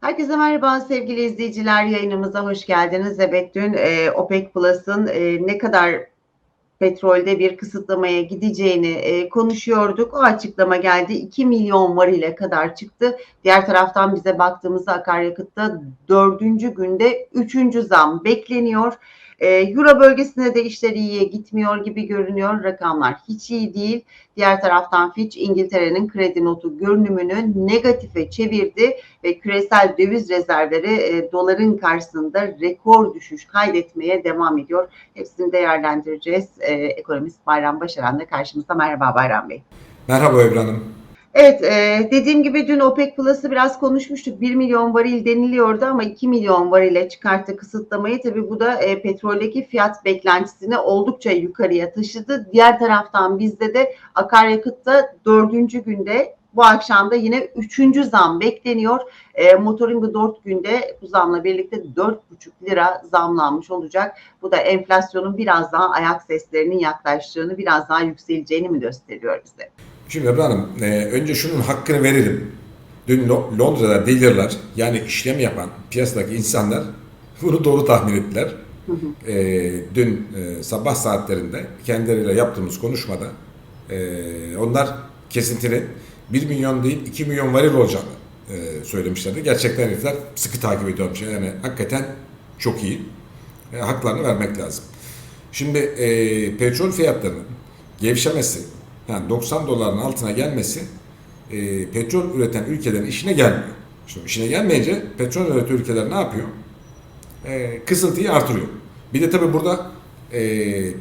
Herkese merhaba sevgili izleyiciler yayınımıza hoş geldiniz. Evet dün e, OPEC Plus'ın e, ne kadar petrolde bir kısıtlamaya gideceğini e, konuşuyorduk. O açıklama geldi. 2 milyon varile kadar çıktı. Diğer taraftan bize baktığımızda akaryakıtta dördüncü günde üçüncü zam bekleniyor. E, Euro bölgesinde de işler iyiye gitmiyor gibi görünüyor. Rakamlar hiç iyi değil. Diğer taraftan Fitch İngiltere'nin kredi notu görünümünü negatife çevirdi ve küresel döviz rezervleri e, doların karşısında rekor düşüş kaydetmeye devam ediyor. Hepsini değerlendireceğiz. E, ekonomist Bayram Başaran da karşımızda. Merhaba Bayram Bey. Merhaba Ebru Hanım. Evet, e, dediğim gibi dün OPEC Plus'ı biraz konuşmuştuk. 1 milyon varil deniliyordu ama 2 milyon varile çıkarttı kısıtlamayı. Tabii bu da e, petroldeki fiyat beklentisini oldukça yukarıya taşıdı. Diğer taraftan bizde de akaryakıtta dördüncü günde bu akşam da yine üçüncü zam bekleniyor. E, motorin 4 günde bu zamla birlikte 4,5 lira zamlanmış olacak. Bu da enflasyonun biraz daha ayak seslerinin yaklaştığını, biraz daha yükseleceğini mi gösteriyor bize? Şimdi Ebru Hanım, e, önce şunun hakkını verelim. Dün Lo- Londra'da dealerlar, yani işlem yapan piyasadaki insanlar bunu doğru tahmin ettiler. E, dün e, sabah saatlerinde kendileriyle yaptığımız konuşmada e, onlar kesintinin 1 milyon değil 2 milyon varil olacağını e, söylemişlerdi. Gerçekten herifler sıkı takip ediyormuş. Yani hakikaten çok iyi. E, haklarını vermek lazım. Şimdi e, petrol fiyatlarının gevşemesi, yani 90 doların altına gelmesi e, petrol üreten ülkelerin işine gelmiyor. Şimdi işine gelmeyince petrol üreten ülkeler ne yapıyor? E, kısıntıyı artırıyor. Bir de tabii burada e,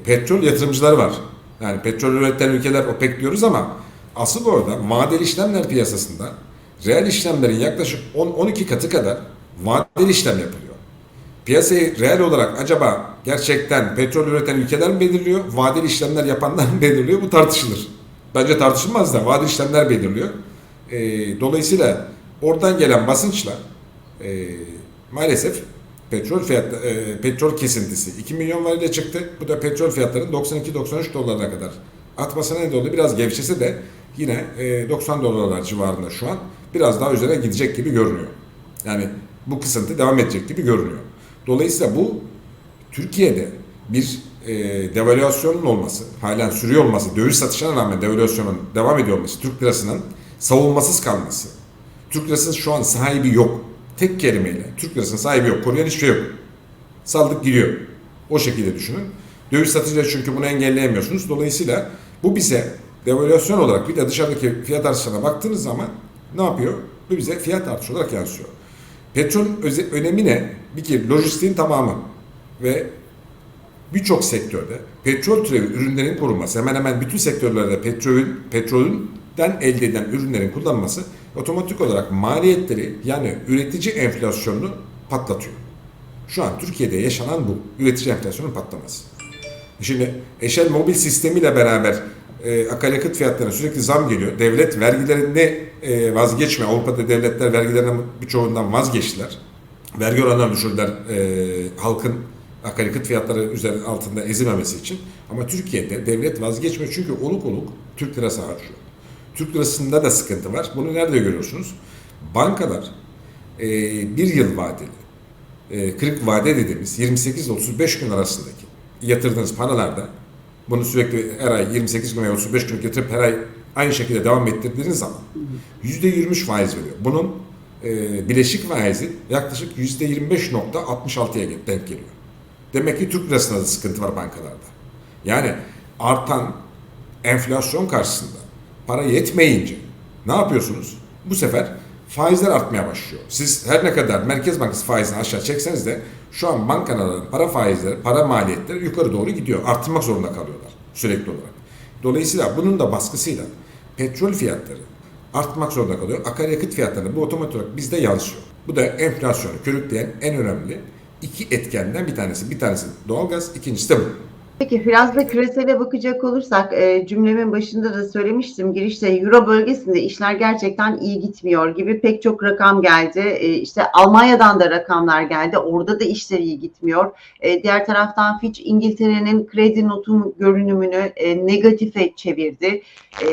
petrol yatırımcıları var. Yani petrol üreten ülkeler OPEC diyoruz ama asıl orada vadeli işlemler piyasasında reel işlemlerin yaklaşık 10-12 katı kadar vadeli işlem yapılıyor. Piyasayı reel olarak acaba gerçekten petrol üreten ülkeler mi belirliyor, vadeli işlemler yapanlar mı belirliyor? Bu tartışılır. Bence tartışılmaz da vadeli işlemler belirliyor. E, dolayısıyla oradan gelen basınçla e, maalesef petrol fiyat e, petrol kesintisi 2 milyon varile çıktı. Bu da petrol fiyatlarının 92-93 dolarına kadar atmasına neden oldu. Biraz gevşese de yine e, 90 dolarlar civarında şu an biraz daha üzerine gidecek gibi görünüyor. Yani bu kısıntı devam edecek gibi görünüyor. Dolayısıyla bu Türkiye'de bir e, devalüasyonun olması, halen sürüyor olması, döviz satışına rağmen devalüasyonun devam ediyor olması, Türk lirasının savunmasız kalması. Türk lirasının şu an sahibi yok. Tek kelimeyle Türk lirasının sahibi yok. Koruyan hiçbir şey yok. Saldık gidiyor. O şekilde düşünün. Döviz satıcıları çünkü bunu engelleyemiyorsunuz. Dolayısıyla bu bize devalüasyon olarak bir de dışarıdaki fiyat artışlarına baktığınız zaman ne yapıyor? Bu bize fiyat artışı olarak yansıyor. Petrol öze- önemi ne? Bir kere lojistiğin tamamı ve birçok sektörde petrol türevi ürünlerin korunması, hemen hemen bütün sektörlerde petrolün, petrolünden elde edilen ürünlerin kullanılması otomatik olarak maliyetleri yani üretici enflasyonunu patlatıyor. Şu an Türkiye'de yaşanan bu. Üretici enflasyonun patlaması. Şimdi Eşel mobil sistemiyle beraber e, akaryakıt fiyatlarına sürekli zam geliyor. Devlet vergilerini e, vazgeçmiyor. Avrupa'da devletler vergilerinin birçoğundan vazgeçtiler. Vergi oranlarını düşürdüler e, halkın akaryakıt fiyatları üzerinde altında ezilmemesi için. Ama Türkiye'de devlet vazgeçmiyor çünkü oluk oluk Türk lirası harcıyor. Türk lirasında da sıkıntı var. Bunu nerede görüyorsunuz? Bankalar e, bir yıl vadeli, e, kırık vade dediğimiz 28 ile 35 gün arasındaki yatırdığınız paralarda bunu sürekli her ay 28 gün veya 35 gün getirip her ay aynı şekilde devam ettirdiğiniz zaman %23 faiz veriyor. Bunun e, bileşik faizi yaklaşık %25.66'ya denk geliyor. Demek ki Türk lirasında da sıkıntı var bankalarda. Yani artan enflasyon karşısında para yetmeyince ne yapıyorsunuz? Bu sefer faizler artmaya başlıyor. Siz her ne kadar Merkez Bankası faizini aşağı çekseniz de şu an bankaların para faizleri, para maliyetleri yukarı doğru gidiyor. Arttırmak zorunda kalıyorlar sürekli olarak. Dolayısıyla bunun da baskısıyla petrol fiyatları artmak zorunda kalıyor. Akaryakıt fiyatları bu otomatik olarak bizde yansıyor. Bu da enflasyonu körükleyen en önemli iki etkenden bir tanesi. Bir tanesi doğalgaz, ikincisi de bu. Peki biraz da küresele bakacak olursak e, cümlemin başında da söylemiştim girişte Euro bölgesinde işler gerçekten iyi gitmiyor gibi pek çok rakam geldi. E, işte Almanya'dan da rakamlar geldi. Orada da işler iyi gitmiyor. E, diğer taraftan Fitch İngiltere'nin kredi notum görünümünü e, negatife çevirdi. E,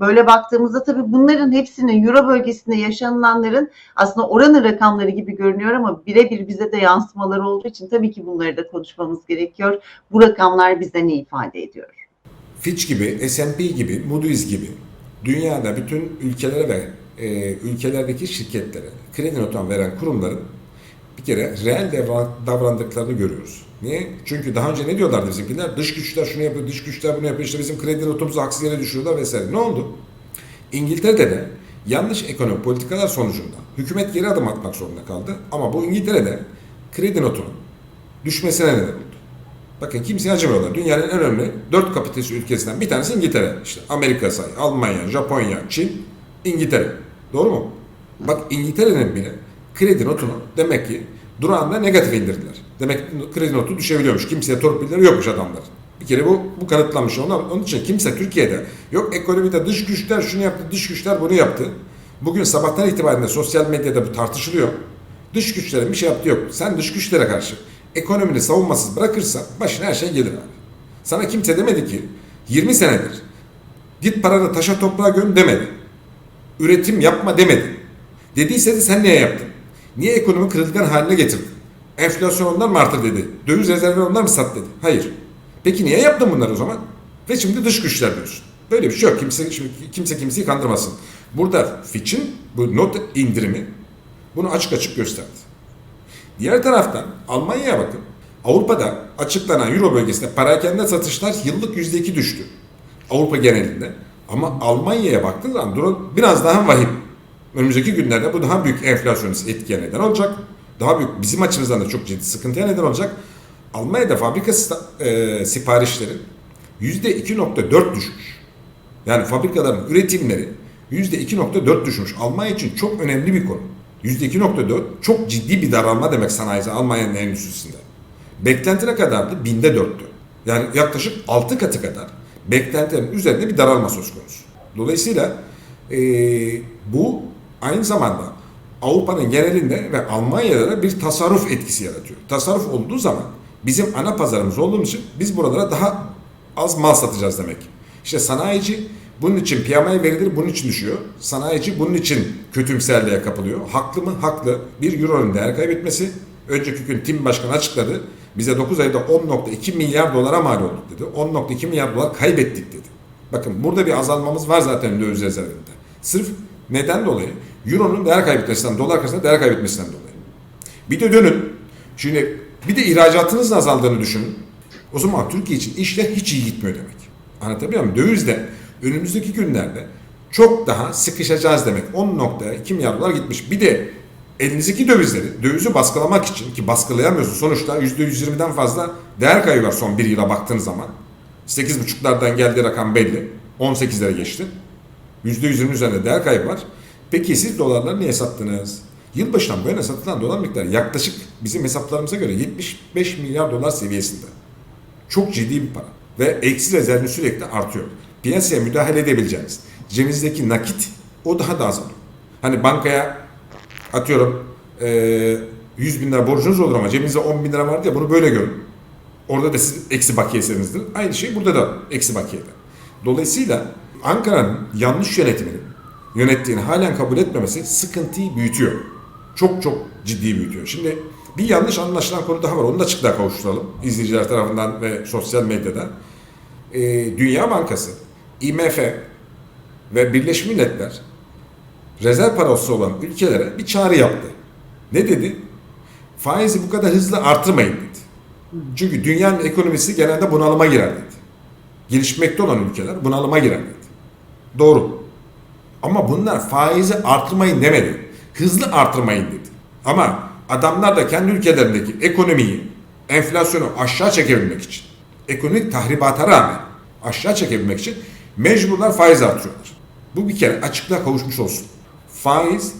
böyle baktığımızda tabii bunların hepsinin Euro bölgesinde yaşanılanların aslında oranın rakamları gibi görünüyor ama birebir bize de yansımaları olduğu için tabii ki bunları da konuşmamız gerekiyor. Bu rakamlar bize ne ifade ediyor? Fitch gibi, S&P gibi, Moody's gibi dünyada bütün ülkelere ve e, ülkelerdeki şirketlere kredi notu veren kurumların bir kere reel davrandıklarını görüyoruz. Niye? Çünkü daha önce ne diyorlardı bizimkiler? Dış güçler şunu yapıyor, dış güçler bunu yapıyor, işte bizim kredi notumuzu haksız yere düşürüyorlar vesaire. Ne oldu? İngiltere'de de yanlış ekonomi politikalar sonucunda hükümet geri adım atmak zorunda kaldı. Ama bu İngiltere'de kredi notunun düşmesine neden oldu. Bakın kimseye acımıyorlar. Dünyanın en önemli dört kapitalist ülkesinden bir tanesi İngiltere. İşte Amerika say, Almanya, Japonya, Çin, İngiltere. Doğru mu? Bak İngiltere'nin bile kredi notunu demek ki durağında negatif indirdiler. Demek kredi notu düşebiliyormuş. Kimseye torpilleri yokmuş adamlar. Bir kere bu bu kanıtlanmış. Onlar, onun için kimse Türkiye'de yok ekonomide dış güçler şunu yaptı, dış güçler bunu yaptı. Bugün sabahtan itibaren sosyal medyada bu tartışılıyor. Dış güçlerin bir şey yaptığı yok. Sen dış güçlere karşı ekonomini savunmasız bırakırsan başına her şey gelir abi. Sana kimse demedi ki 20 senedir git paranı taşa toprağa göm demedi. Üretim yapma demedi. Dediyse de sen niye yaptın? Niye ekonomi kırılgan haline getirdin? Enflasyon onlar mı arttı dedi. Döviz rezervleri onlar mı sat dedi. Hayır. Peki niye yaptın bunları o zaman? Ve şimdi dış güçler diyorsun. Böyle bir şey yok. Kimse, şimdi kimse kimseyi kandırmasın. Burada Fitch'in bu not indirimi bunu açık açık gösterdi. Diğer taraftan Almanya'ya bakın. Avrupa'da açıklanan Euro bölgesinde parakende satışlar yıllık %2 düştü. Avrupa genelinde. Ama Almanya'ya baktığın zaman durum biraz daha vahim. Önümüzdeki günlerde bu daha büyük enflasyonist etkiye neden olacak. Daha büyük bizim açımızdan da çok ciddi sıkıntıya neden olacak. Almanya'da fabrika e, siparişleri %2.4 düşmüş. Yani fabrikaların üretimleri %2.4 düşmüş. Almanya için çok önemli bir konu. %2.4 çok ciddi bir daralma demek sanayisi Almanya'nın endüstrisinde. Beklenti ne kadardı? Binde dörttü. Yani yaklaşık 6 katı kadar beklentilerin üzerinde bir daralma söz konusu. Dolayısıyla eee, bu aynı zamanda Avrupa'nın genelinde ve Almanya'da da bir tasarruf etkisi yaratıyor. Tasarruf olduğu zaman bizim ana pazarımız olduğumuz için biz buralara daha az mal satacağız demek. İşte sanayici bunun için piyamaya verilir, bunun için düşüyor. Sanayici bunun için kötümserliğe kapılıyor. Haklı mı? Haklı. Bir euronun değer kaybetmesi. Önceki gün Tim Başkan açıkladı. Bize 9 ayda 10.2 milyar dolara mal olduk dedi. 10.2 milyar dolar kaybettik dedi. Bakın burada bir azalmamız var zaten döviz rezervinde. Sırf neden dolayı? Euronun değer kaybetmesinden, dolar karşısında değer kaybetmesinden dolayı. Bir de dönün. Şimdi bir de ihracatınızın azaldığını düşünün. O zaman Türkiye için işler hiç iyi gitmiyor demek. Anlatabiliyor muyum? Dövizde önümüzdeki günlerde çok daha sıkışacağız demek. 10.2 milyar dolar gitmiş. Bir de elinizdeki dövizleri, dövizi baskılamak için ki baskılayamıyorsun sonuçta %120'den fazla değer kaybı var son bir yıla baktığın zaman. 8.5'lardan geldiği rakam belli. 18'lere geçti. %120 üzerinde değer kaybı var. Peki siz dolarları niye sattınız? Yılbaşından bu yana satılan dolar miktarı yaklaşık bizim hesaplarımıza göre 75 milyar dolar seviyesinde. Çok ciddi bir para. Ve eksi rezervi sürekli artıyor. Piyasaya müdahale edebileceğiniz. Cebinizdeki nakit o daha da azalıyor. Hani bankaya atıyorum eee 100 bin lira borcunuz olur ama cebinizde 10 bin lira vardı ya bunu böyle görün. Orada da siz eksi bakiyesinizdir. Aynı şey burada da eksi bakiyede. Dolayısıyla Ankara'nın yanlış yönetiminin yönettiğini halen kabul etmemesi sıkıntıyı büyütüyor. Çok çok ciddi büyütüyor. Şimdi bir yanlış anlaşılan konu daha var. Onu da açıklığa kavuşturalım izleyiciler tarafından ve sosyal medyada. Ee, Dünya Bankası, IMF ve Birleşmiş Milletler rezerv parası olan ülkelere bir çağrı yaptı. Ne dedi? Faizi bu kadar hızlı artırmayın dedi. Çünkü dünyanın ekonomisi genelde bunalıma girer dedi. Gelişmekte olan ülkeler bunalıma girer dedi. Doğru. Ama bunlar faizi artırmayın demedi. Hızlı artırmayın dedi. Ama adamlar da kendi ülkelerindeki ekonomiyi, enflasyonu aşağı çekebilmek için, ekonomik tahribata rağmen aşağı çekebilmek için mecburlar faiz artırıyorlar. Bu bir kere açıklığa kavuşmuş olsun. Faiz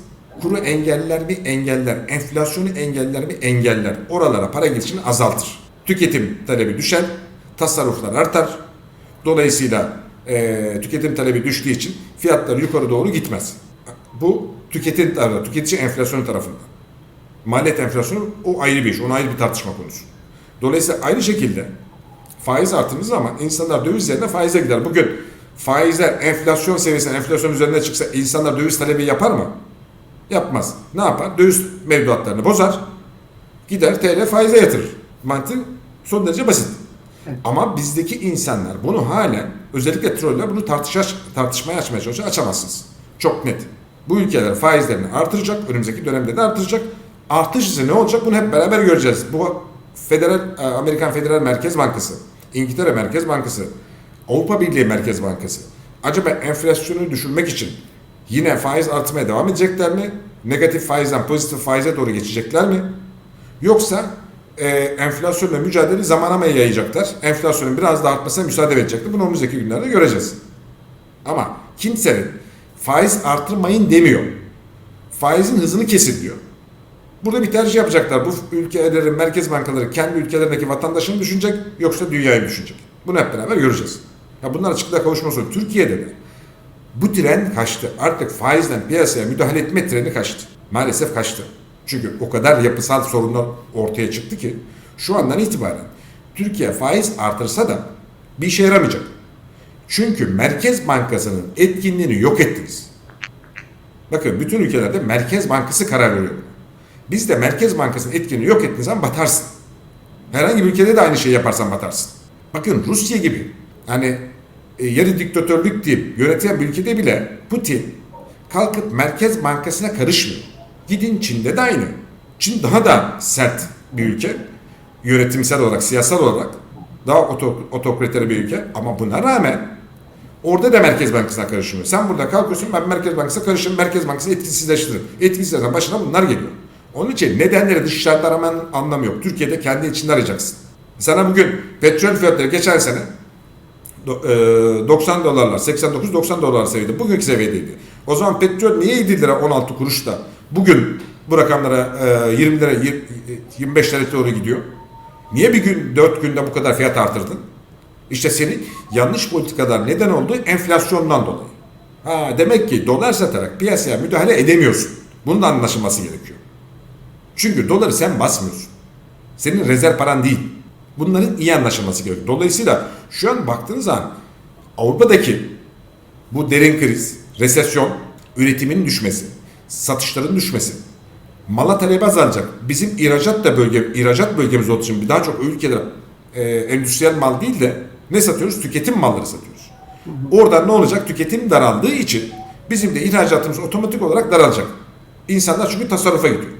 kuru engeller mi engeller, enflasyonu engeller mi engeller. Oralara para girişini azaltır. Tüketim talebi düşer, tasarruflar artar. Dolayısıyla e, tüketim talebi düştüğü için fiyatlar yukarı doğru gitmez. Bu tüketim tarafı, tüketici enflasyonu tarafından. Maliyet enflasyonu o ayrı bir iş. Onun ayrı bir tartışma konusu. Dolayısıyla aynı şekilde faiz artırdığı zaman insanlar döviz yerine faize gider. Bugün faizler enflasyon seviyesinde enflasyon üzerine çıksa insanlar döviz talebi yapar mı? Yapmaz. Ne yapar? Döviz mevduatlarını bozar. Gider TL faize yatırır. Mantık son derece basit. Ama bizdeki insanlar bunu halen özellikle troller bunu tartışa, tartışmaya açmaya çalışıyor. Açamazsınız. Çok net. Bu ülkeler faizlerini artıracak. Önümüzdeki dönemde de artıracak. Artış ise ne olacak bunu hep beraber göreceğiz. Bu Federal e, Amerikan Federal Merkez Bankası, İngiltere Merkez Bankası, Avrupa Birliği Merkez Bankası acaba enflasyonu düşürmek için yine faiz artmaya devam edecekler mi? Negatif faizden pozitif faize doğru geçecekler mi? Yoksa e, enflasyonla mücadele zamana mı yayacaklar? Enflasyonun biraz da artmasına müsaade edecekler. Bunu önümüzdeki günlerde göreceğiz. Ama kimsenin faiz artırmayın demiyor. Faizin hızını kesin diyor. Burada bir tercih yapacaklar. Bu ülkelerin merkez bankaları kendi ülkelerindeki vatandaşını düşünecek yoksa dünyayı düşünecek. Bunu hep beraber göreceğiz. Ya bunlar açıklığa kavuşması Türkiye'de de bu tren kaçtı. Artık faizden piyasaya müdahale etme treni kaçtı. Maalesef kaçtı. Çünkü o kadar yapısal sorunlar ortaya çıktı ki şu andan itibaren Türkiye faiz artırsa da bir işe yaramayacak. Çünkü Merkez Bankası'nın etkinliğini yok ettiniz. Bakın bütün ülkelerde Merkez Bankası karar veriyor. Bizde Merkez Bankası'nın etkinliğini yok ettiğin zaman batarsın. Herhangi bir ülkede de aynı şeyi yaparsan batarsın. Bakın Rusya gibi hani e, yarı diktatörlük deyip yöneten bir ülkede bile Putin kalkıp Merkez Bankası'na karışmıyor. Gidin Çin'de de aynı. Çin daha da sert bir ülke. Yönetimsel olarak, siyasal olarak daha oto, otokrater bir ülke. Ama buna rağmen orada da Merkez Bankası'na karışmıyor. Sen burada kalkıyorsun ben Merkez Bankası'na karışırım. Merkez Bankası etkisizleştirir. Etkisizleştirirsen başına bunlar geliyor. Onun için nedenleri dışarıda aramanın anlamı yok. Türkiye'de kendi içinde arayacaksın. Sana bugün petrol fiyatları geçen sene 90 dolarlar, 89-90 dolar seviyede. Bugünkü seviyedeydi. O zaman petrol niye 7 lira 16 kuruş da bugün bu rakamlara e, 20 lira, 20 25 lira doğru gidiyor? Niye bir gün 4 günde bu kadar fiyat artırdın? İşte senin yanlış politikalar neden oldu? Enflasyondan dolayı. Ha, demek ki dolar satarak piyasaya müdahale edemiyorsun. Bunun da anlaşılması gerekiyor. Çünkü doları sen basmıyorsun. Senin rezerv paran değil. Bunların iyi anlaşılması gerekiyor. Dolayısıyla şu an baktığınız zaman Avrupa'daki bu derin kriz, resesyon, üretimin düşmesi, satışların düşmesi, mala talebi azalacak. Bizim ihracat da bölge, ihracat bölgemiz olduğu için daha çok ülkeler e, endüstriyel mal değil de ne satıyoruz? Tüketim malları satıyoruz. Oradan ne olacak? Tüketim daraldığı için bizim de ihracatımız otomatik olarak daralacak. İnsanlar çünkü tasarrufa gidiyor.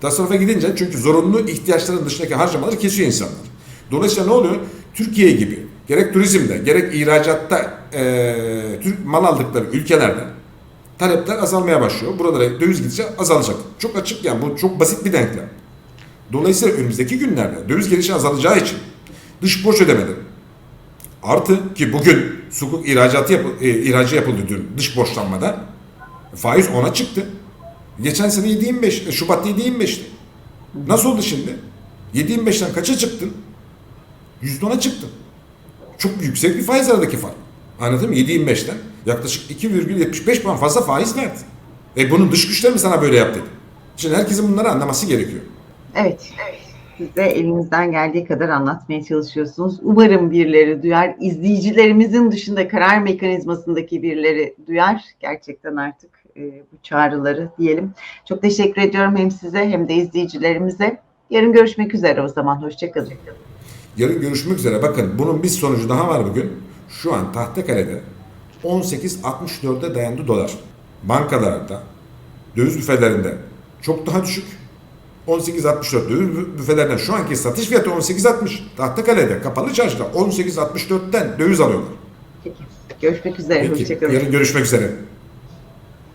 Tasarrufa gidince çünkü zorunlu ihtiyaçların dışındaki harcamaları kesiyor insanlar. Dolayısıyla ne oluyor? Türkiye gibi gerek turizmde gerek ihracatta e, Türk mal aldıkları ülkelerde talepler azalmaya başlıyor. Buralara döviz gidecek azalacak. Çok açık yani bu çok basit bir denklem. Dolayısıyla önümüzdeki günlerde döviz gelişi azalacağı için dış borç ödemeleri artı ki bugün sukuk ihracatı yapı, e, ihracı yapıldı dün dış borçlanmada faiz ona çıktı. Geçen sene 7.25, e, Şubat 7.25'ti. Nasıl oldu şimdi? 7.25'ten kaça çıktın? %10'a çıktın. Çok yüksek bir faiz aradaki fark. Anladın mı? 7.25'ten yaklaşık 2,75 puan fazla faiz verdi. E bunun dış güçler mi sana böyle yap dedi. Şimdi herkesin bunları anlaması gerekiyor. Evet. Siz de elinizden geldiği kadar anlatmaya çalışıyorsunuz. Umarım birileri duyar. İzleyicilerimizin dışında karar mekanizmasındaki birileri duyar. Gerçekten artık e, bu çağrıları diyelim. Çok teşekkür ediyorum hem size hem de izleyicilerimize. Yarın görüşmek üzere o zaman. Hoşçakalın. Yarın görüşmek üzere. Bakın bunun bir sonucu daha var bugün. Şu an Tahtakale'de 18.64'e dayandı dolar. Bankalarda, döviz büfelerinde çok daha düşük. 18.64 döviz büfelerinden şu anki satış fiyatı 18.60. Tahtakale'de kapalı çarşıda 18.64'ten döviz alıyorlar. Peki. Görüşmek üzere. Peki, Hoşçakalın. yarın görüşmek üzere.